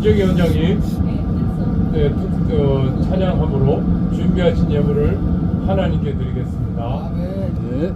김정희 원장이 네, 네 투- 어, 찬양함으로 준비하신 예물을 하나님께 드리겠습니다. 아, 네. 네.